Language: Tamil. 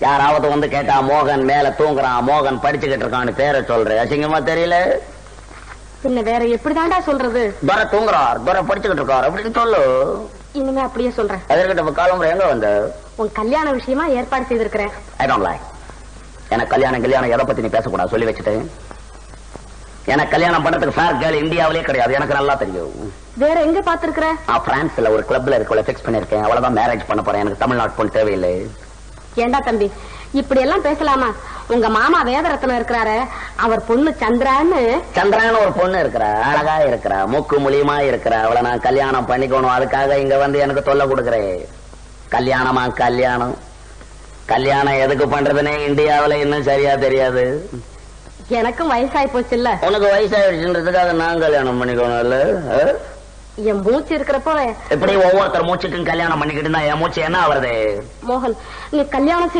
யாராவது வந்து கேட்டா மோகன் மேல தூங்குறான் மோகன் படிச்சுக்கிட்டு இருக்கான்னு பேரை சொல்றேன் அசிங்கமா தெரியல? பின்ன வேற எப்படிதான்டா சொல்றது? துரை தூங்குறார் துரை படிச்சுக்கிட்டு இருக்கார். அப்படின்னு சொல்லு. இனிமே அப்படியே சொல்றேன். எதிர்கிட்ட காலம்புற எங்க வந்த? உன் கல்யாண விஷயமா ஏற்பாடு செய்திருக்கிறேன். எனக்கு கல்யாணம் கல்யாணம் எதை பத்தி நீ பேசக்கூடாது? சொல்லி வச்சுட்டு. எனக்கு கல்யாணம் பண்றதுக்கு ஃபேர் கேர்ள் இந்தியாவிலே கிடையாது. எனக்கு நல்லா தெரியும். வேற எங்க பாத்துருக்கிற பிரான்ஸ்ல ஒரு கிளப்ல இருக்கவளை ஃபிக்ஸ் பண்ணிருக்கேன் அவ்வளவுதான் மேரேஜ் பண்ண போறேன். எனக்கு தமிழ்நாட்டு பொண்ணு தேவையில்லை. ஏண்டா தம்பி இப்படி எல்லாம் பேசலாமா? உங்க மாமா வேதரத்னம் இருக்கிறாரு அவர் பொண்ணு சந்திரான்னு. சந்திரான்னு ஒரு பொண்ணு இருக்கிறா அழகா இருக்கிறா மூக்கு முழியுமா இருக்கிறா. அவளை நான் கல்யாணம் பண்ணிக்கணும் அதுக்காக இங்க வந்து எனக்கு தொல்லை கொடுக்குறேன் கல்யாணமா கல்யாணம்? கல்யாணம் எதுக்கு பண்றதுன்னே இந்தியாவுல இன்னும் சரியா தெரியாது. எனக்கும் வயசாய் போச்சு இல்ல உனக்கு வயசாயிடுச்சுன்றதுக்காக நான் கல்யாணம் பண்ணிக்கணும் இல்ல? என் மூச்சு இருக்கிறப்போ இப்படி ஒவ்வொருத்தர் மூச்சுக்கும் கல்யாணம் பண்ணிக்கிட்டு இருந்தா என் மூச்சு என்ன ஆவறது மோகன் நீ கல்யாணம்